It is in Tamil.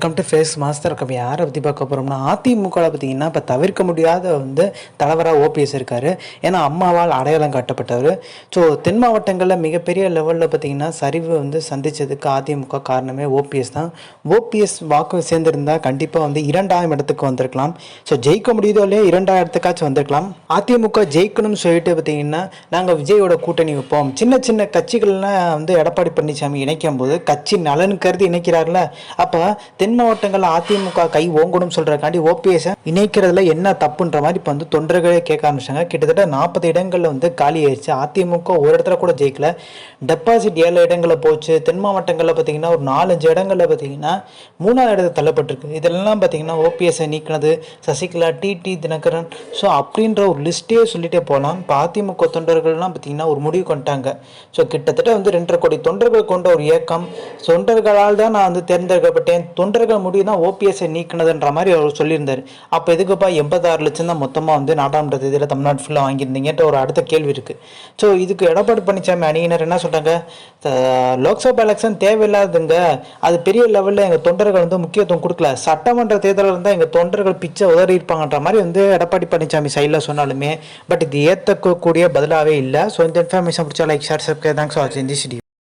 Welcome to face master Kavi யாரை பற்றி பார்க்க போகிறோம்னா அதிமுகவில் பார்த்தீங்கன்னா இப்போ தவிர்க்க முடியாத வந்து தலைவராக ஓபிஎஸ் இருக்கார். ஏன்னா அம்மாவால் அடையாளம் காட்டப்பட்டவர். ஸோ தென் மாவட்டங்களில் மிகப்பெரிய லெவலில் பார்த்தீங்கன்னா சரிவு வந்து சந்தித்ததுக்கு அதிமுக காரணமே ஓபிஎஸ் தான். ஓபிஎஸ் வாக்கு சேர்ந்திருந்தால் கண்டிப்பாக வந்து இரண்டாயிரம் இடத்துக்கு வந்திருக்கலாம். ஸோ ஜெயிக்க முடியுதோ இல்லையோ இரண்டாயிரத்துக்காச்சும் வந்திருக்கலாம். அதிமுக ஜெயிக்கணும்னு சொல்லிட்டு பார்த்தீங்கன்னா நாங்கள் விஜயோட கூட்டணி வைப்போம். சின்ன சின்ன கட்சிகள்லாம் வந்து எடப்பாடி பழனிசாமி இணைக்கும் போது கட்சி நலன் கருதி இணைக்கிறார்ல. அப்போ தென் மாவட்டங்களில் அதிமுக கை ஓங்கணும் சொல்கிறக்காண்டி ஓபிஎஸ் இணைக்கிறதுல என்ன தப்புன்ற மாதிரி இப்போ வந்து தொண்டர்களே கேட்க ஆரம்பிச்சாங்க கிட்டத்தட்ட நாற்பது இடங்களில் வந்து காலி ஆயிடுச்சு. அதிமுக ஒரு இடத்துல கூட ஜெயிக்கல. டெபாசிட் ஏழு இடங்களில் போச்சு. தென் மாவட்டங்களில் பார்த்தீங்கன்னா ஒரு நாலஞ்சு இடங்களில் பார்த்தீங்கன்னா மூணாவது இடத்துல தள்ளப்பட்டிருக்கு. இதெல்லாம் பார்த்தீங்கன்னா ஓபிஎஸ்ஸை நீக்கினது சசிகலா டிடி தினகரன். ஸோ அப்படின்ற ஒரு லிஸ்ட்டே சொல்லிட்டே போகலாம் இப்போ அதிமுக தொண்டர்கள்லாம் பார்த்தீங்கன்னா ஒரு முடிவு கொண்டாங்க ஸோ கிட்டத்தட்ட வந்து ரெண்டரை கோடி தொண்டர்கள் கொண்ட ஒரு இயக்கம். தொண்டர்களால் தான் நான் வந்து தேர்ந்தெடுக்கப்பட்டேன். தொண்டர்கள் முடிவு தான் ஓபிஎஸ்ஐ நீக்கினதுன்ற மாதிரி அவர் சொல்லியிருந்தார். அப்போ எதுக்குப்பா எண்பத்தாறு லட்சம் தான் மொத்தமாக வந்து நாடாளுமன்ற தேதியில் தமிழ்நாடு ஃபுல்லாக வாங்கியிருந்தீங்கன்ற ஒரு அடுத்த கேள்வி இருக்குது ஸோ இதுக்கு எடப்பாடி பழனிசாமி அணியினர் என்ன சொல்கிறாங்க லோக்சபா எலெக்ஷன் தேவையில்லாதுங்க அது பெரிய லெவலில் எங்கள் தொண்டர்கள் வந்து முக்கியத்துவம் கொடுக்கல. சட்டமன்ற தேர்தலில் இருந்தால் எங்கள் தொண்டர்கள் பிச்சை உதறி இருப்பாங்கன்ற மாதிரி வந்து எடப்பாடி பழனிசாமி சைடில் சொன்னாலுமே பட் இது ஏற்றக்கூடிய பதிலாகவே இல்லை. ஸோ இந்த இன்ஃபர்மேஷன் பிடிச்சா like share subscribe thanks for வாட்சிங் திஸ் வீடியோ